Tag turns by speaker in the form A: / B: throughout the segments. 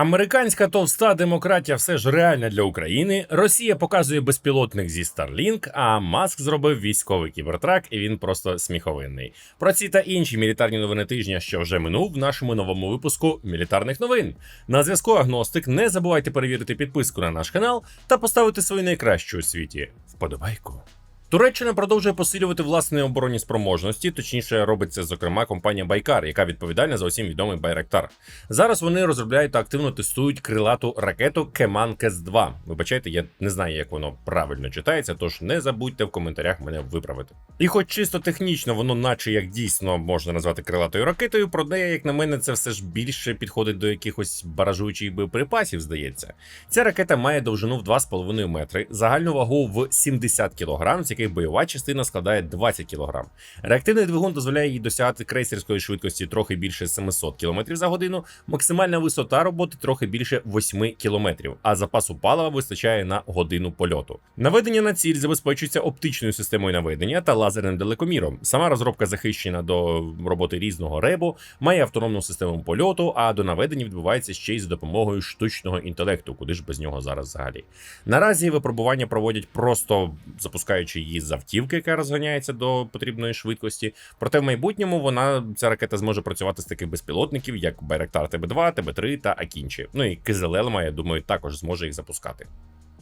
A: Американська товста демократія все ж реальна для України. Росія показує безпілотник зі Starlink, а Маск зробив військовий кібертрак, і він просто сміховинний. Про ці та інші мілітарні новини тижня, що вже минув в нашому новому випуску мілітарних новин. На зв'язку Агностик. Не забувайте перевірити підписку на наш канал та поставити свою найкращу у світі вподобайку. Туреччина продовжує посилювати власні оборонні спроможності, точніше робить це, зокрема, компанія Байкар, яка відповідальна за усім відомий Байрактар. Зараз вони розробляють та активно тестують крилату ракету Кеман Кес 2 Вибачайте, я не знаю, як воно правильно читається, тож не забудьте в коментарях мене виправити. І хоч чисто технічно воно, наче як дійсно можна назвати крилатою ракетою, проте, як на мене, це все ж більше підходить до якихось баражуючих боєприпасів, здається. Ця ракета має довжину в 2,5 метри, загальну вагу в 70 кг, яких бойова частина складає 20 кг. Реактивний двигун дозволяє їй досягати крейсерської швидкості трохи більше 700 км за годину, максимальна висота роботи трохи більше 8 км, а запасу палива вистачає на годину польоту. Наведення на ціль забезпечується оптичною системою наведення та лазерним далекоміром. Сама розробка захищена до роботи різного ребу, має автономну систему польоту, а до наведення відбувається ще й за допомогою штучного інтелекту, куди ж без нього зараз взагалі. Наразі випробування проводять просто запускаючи її з автівки, яка розганяється до потрібної швидкості. Проте в майбутньому вона ця ракета зможе працювати з таких безпілотників, як Байрактар ТБ2, ТБ3 та Акінчі. Ну і КЗЛ, я думаю, також зможе їх запускати.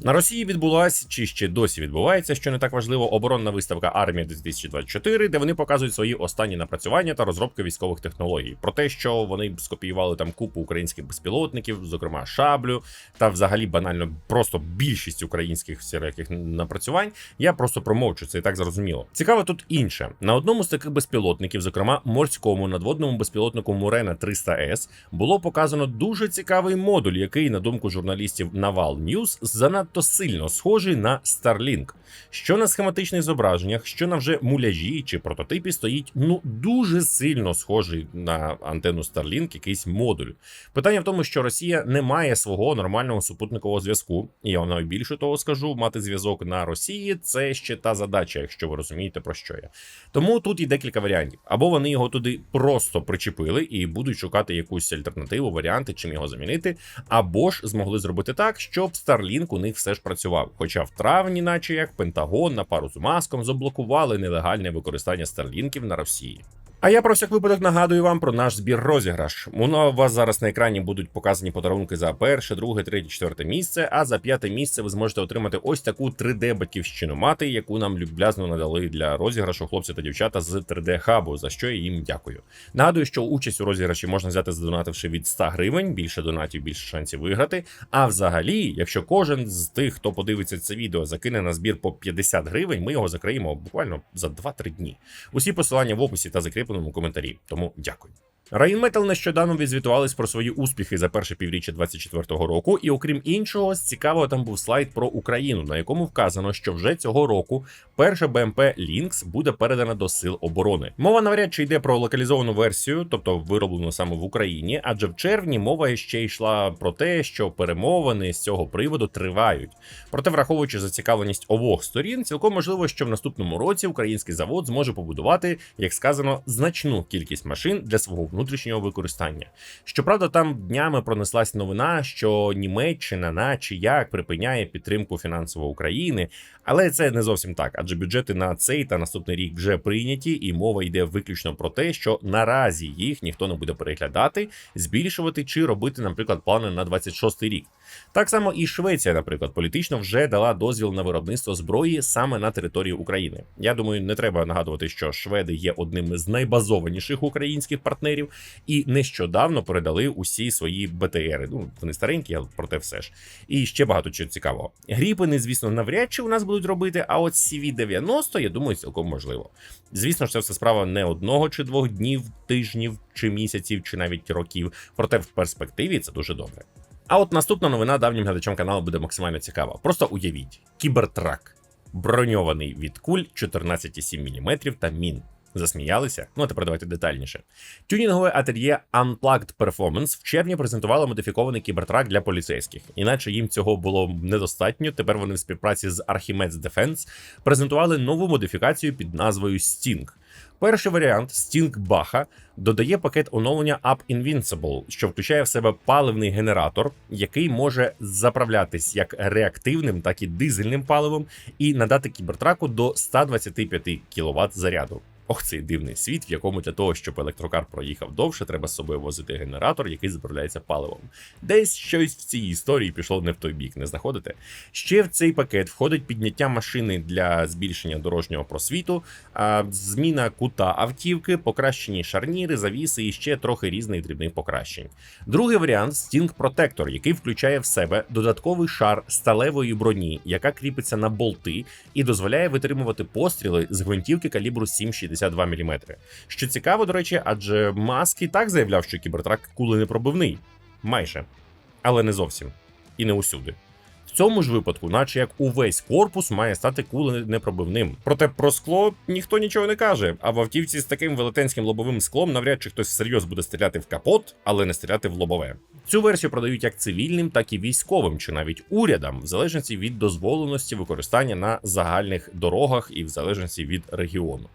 A: На Росії відбулася чи ще досі відбувається, що не так важливо, оборонна виставка армія 2024, де вони показують свої останні напрацювання та розробки військових технологій. Про те, що вони скопіювали там купу українських безпілотників, зокрема шаблю, та взагалі банально просто більшість українських всіляких напрацювань. Я просто промовчу це і так зрозуміло. Цікаво тут інше. На одному з таких безпілотників, зокрема морському надводному безпілотнику Мурена 300 с було показано дуже цікавий модуль, який, на думку журналістів Naval News, занадто сильно схожий на Starlink. Що на схематичних зображеннях, що на вже муляжі чи прототипі стоїть ну дуже сильно схожий на антенну Starlink якийсь модуль. Питання в тому, що Росія не має свого нормального супутникового зв'язку, і я навіть більше того скажу, мати зв'язок на Росії це ще та задача, якщо ви розумієте про що я. Тому тут є декілька варіантів. Або вони його туди просто причепили і будуть шукати якусь альтернативу, варіанти, чим його замінити, або ж змогли зробити так, щоб Starlink у них все ж працював. Хоча в травні, наче як Пентагон на пару з маском заблокували нелегальне використання старлінків на Росії. А я про всяк випадок нагадую вам про наш збір розіграш. У вас зараз на екрані будуть показані подарунки за перше, друге, третє, четверте місце. А за п'яте місце ви зможете отримати ось таку 3D батьківщину мати, яку нам люб'язно надали для розіграшу хлопці та дівчата з 3D хабу, за що я їм дякую. Нагадую, що участь у розіграші можна взяти задонативши від 100 гривень, більше донатів, більше шансів виграти. А взагалі, якщо кожен з тих, хто подивиться це відео, закине на збір по 50 гривень, ми його закриємо буквально за 2-3 дні. Усі посилання в описі та プのコメンタリーども、ジャック。Райнметал нещодавно відзвітувались про свої успіхи за перше півріччя 24-го року, і окрім іншого, з цікавого там був слайд про Україну, на якому вказано, що вже цього року перша БМП Лінкс буде передана до сил оборони. Мова навряд чи йде про локалізовану версію, тобто вироблену саме в Україні, адже в червні мова ще йшла про те, що перемовини з цього приводу тривають. Проте, враховуючи зацікавленість обох сторін, цілком можливо, що в наступному році український завод зможе побудувати, як сказано, значну кількість машин для свого внутрішнього використання. Щоправда, там днями пронеслась новина, що Німеччина, наче як припиняє підтримку фінансово України, але це не зовсім так, адже бюджети на цей та наступний рік вже прийняті, і мова йде виключно про те, що наразі їх ніхто не буде переглядати, збільшувати чи робити, наприклад, плани на 26 рік. Так само і Швеція, наприклад, політично вже дала дозвіл на виробництво зброї саме на території України. Я думаю, не треба нагадувати, що шведи є одним із найбазованіших українських партнерів і нещодавно передали усі свої БТРи. Ну вони старенькі, але проте все ж. І ще багато чого цікавого. Гріпини, звісно, навряд чи у нас будуть робити. А от CV-90, я думаю, цілком можливо. Звісно ж, це все справа не одного чи двох днів, тижнів чи місяців, чи навіть років. Проте в перспективі це дуже добре. А от наступна новина давнім глядачам каналу буде максимально цікава. Просто уявіть: кібертрак, броньований від куль 14,7 мм та мін. Засміялися? Ну а тепер давайте детальніше. Тюнінгове ательє Unplugged Performance в червні презентувало модифікований кібертрак для поліцейських. Іначе їм цього було недостатньо. Тепер вони в співпраці з Archimedes Defense презентували нову модифікацію під назвою Sting. Перший варіант Sting Баха додає пакет оновлення Up Invincible, що включає в себе паливний генератор, який може заправлятись як реактивним, так і дизельним паливом, і надати кібертраку до 125 кВт заряду. Ох, цей дивний світ, в якому для того, щоб електрокар проїхав довше, треба з собою возити генератор, який заправляється паливом. Десь щось в цій історії пішло не в той бік, не знаходите? Ще в цей пакет входить підняття машини для збільшення дорожнього просвіту, зміна кута автівки, покращені шарніри, завіси і ще трохи різних дрібних покращень. Другий варіант Sting Protector, який включає в себе додатковий шар сталевої броні, яка кріпиться на болти і дозволяє витримувати постріли з гвинтівки калібру 7,62 мм. Що цікаво, до речі, адже Маск і так заявляв, що кібертрак куленепробивний. Майже. Але не зовсім. І не усюди. В цьому ж випадку, наче як увесь корпус має стати куленепробивним. Проте про скло ніхто нічого не каже. А в автівці з таким велетенським лобовим склом навряд чи хтось всерйоз буде стріляти в капот, але не стріляти в лобове. Цю версію продають як цивільним, так і військовим, чи навіть урядам, в залежності від дозволеності використання на загальних дорогах і в залежності від регіону.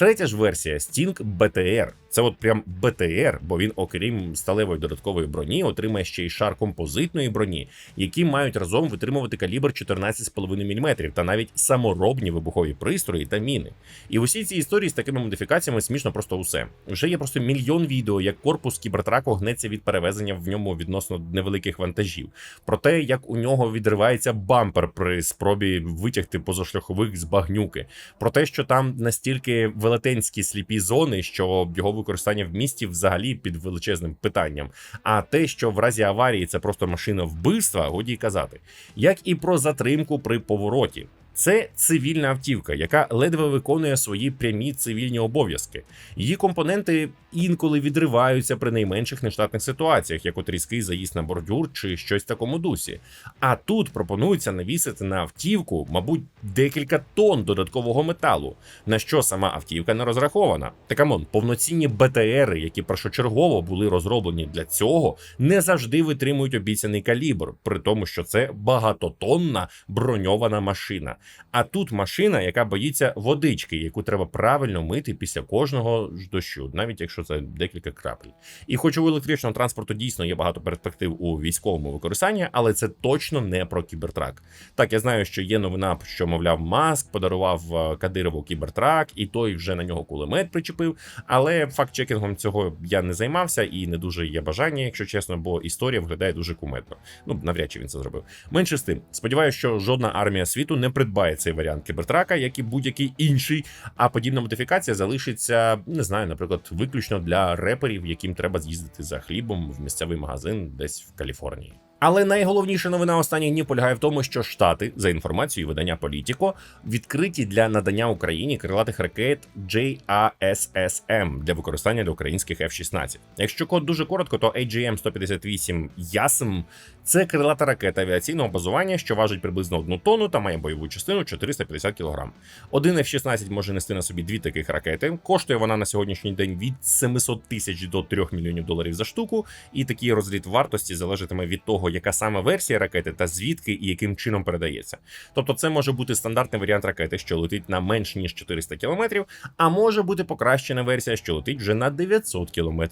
A: Третя ж версія Sting BTR. Це от прям BTR, бо він, окрім сталевої додаткової броні, отримає ще й шар композитної броні, які мають разом витримувати калібр 14,5 мм та навіть саморобні вибухові пристрої та міни. І в усій цій історії з такими модифікаціями смішно просто усе. Вже є просто мільйон відео, як корпус кібертраку гнеться від перевезення в ньому відносно невеликих вантажів. Про те, як у нього відривається бампер при спробі витягти позашляхових з багнюки, про те, що там настільки велетенські сліпі зони, що його використання в місті взагалі під величезним питанням. А те, що в разі аварії це просто машина вбивства, годі й казати, як і про затримку при повороті. Це цивільна автівка, яка ледве виконує свої прямі цивільні обов'язки. Її компоненти інколи відриваються при найменших нештатних ситуаціях, як от різкий заїзд на бордюр чи щось в такому дусі. А тут пропонується навісити на автівку, мабуть, декілька тонн додаткового металу, на що сама автівка не розрахована. Та камон, повноцінні БТРи, які першочергово були розроблені для цього, не завжди витримують обіцяний калібр, при тому, що це багатотонна броньована машина. А тут машина, яка боїться водички, яку треба правильно мити після кожного дощу, навіть якщо це декілька крапель. І хоч у електричного транспорту дійсно є багато перспектив у військовому використанні, але це точно не про кібертрак. Так, я знаю, що є новина, що мовляв, маск подарував е, Кадирову кібертрак, і той вже на нього кулемет причепив. Але факт-чекінгом цього я не займався і не дуже є бажання, якщо чесно, бо історія виглядає дуже кумедно. Ну навряд чи він це зробив. Менше з тим, сподіваюся, що жодна армія світу не придбає цей варіант кібертрака, як і будь-який інший. А подібна модифікація залишиться, не знаю, наприклад, виключно для реперів, яким треба з'їздити за хлібом в місцевий магазин десь в Каліфорнії. Але найголовніша новина останніх днів полягає в тому, що Штати, за інформацією видання Політіко, відкриті для надання Україні крилатих ракет JASSM для використання для українських F-16. Якщо код дуже коротко, то AGM-158 YASM – це крилата ракета авіаційного базування, що важить приблизно одну тонну та має бойову частину 450 кг. Один F-16 може нести на собі дві таких ракети. Коштує вона на сьогоднішній день від 700 тисяч до 3 мільйонів доларів за штуку, і такий розрід вартості залежатиме від того, яка саме версія ракети та звідки і яким чином передається. Тобто, це може бути стандартний варіант ракети, що летить на менш ніж 400 км, а може бути покращена версія, що летить вже на 900 км.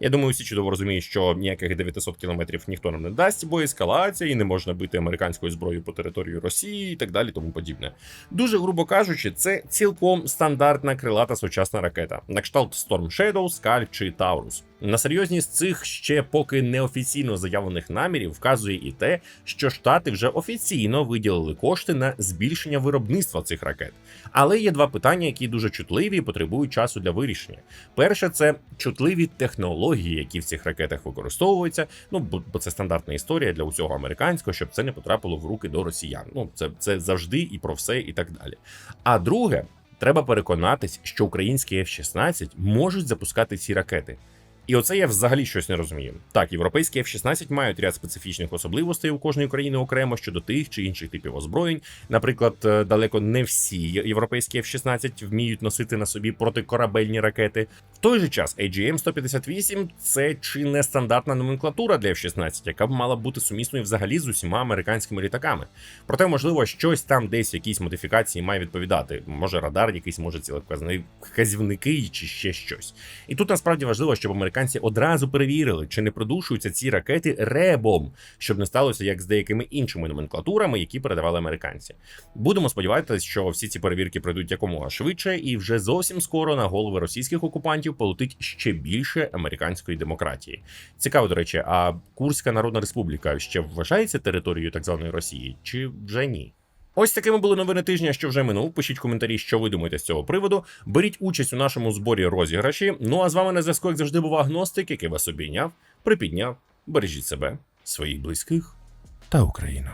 A: Я думаю, всі чудово розуміють, що ніяких 900 км ніхто нам не дасть, бо ескалація і не можна бити американською зброєю по території Росії і так далі, тому подібне. Дуже грубо кажучи, це цілком стандартна крилата сучасна ракета, на кшталт Storm Shadow, Скальп чи Taurus. На серйозність цих ще поки неофіційно заявлених намірів вказує і те, що штати вже офіційно виділили кошти на збільшення виробництва цих ракет. Але є два питання, які дуже чутливі і потребують часу для вирішення. Перше, це чутливі технології, які в цих ракетах використовуються. Ну бо це стандартна історія для усього американського, щоб це не потрапило в руки до росіян. Ну це, це завжди і про все, і так далі. А друге, треба переконатись, що українські F-16 можуть запускати ці ракети. І оце я взагалі щось не розумію. Так, європейські F-16 мають ряд специфічних особливостей у кожної країни окремо щодо тих чи інших типів озброєнь. Наприклад, е, далеко не всі європейські F-16 вміють носити на собі протикорабельні ракети. В той же час AGM-158 – це чи не стандартна номенклатура для F-16, яка б мала бути сумісною взагалі з усіма американськими літаками. Проте, можливо, щось там десь якісь модифікації має відповідати. Може, радар якийсь, може вказівники чи ще щось. І тут насправді важливо, щоб американці одразу перевірили, чи не продушуються ці ракети ребом, щоб не сталося як з деякими іншими номенклатурами, які передавали американці. Будемо сподіватися, що всі ці перевірки пройдуть якомога швидше, і вже зовсім скоро на голови російських окупантів полетить ще більше американської демократії. Цікаво, до речі, а Курська Народна Республіка ще вважається територією так званої Росії, чи вже ні? Ось такими були новини тижня, що вже минув. Пишіть коментарі, що ви думаєте з цього приводу. Беріть участь у нашому зборі розіграші. Ну а з вами на зв'язку, як завжди, був агностик, який вас обійняв, припідняв. Бережіть себе, своїх близьких та Україну.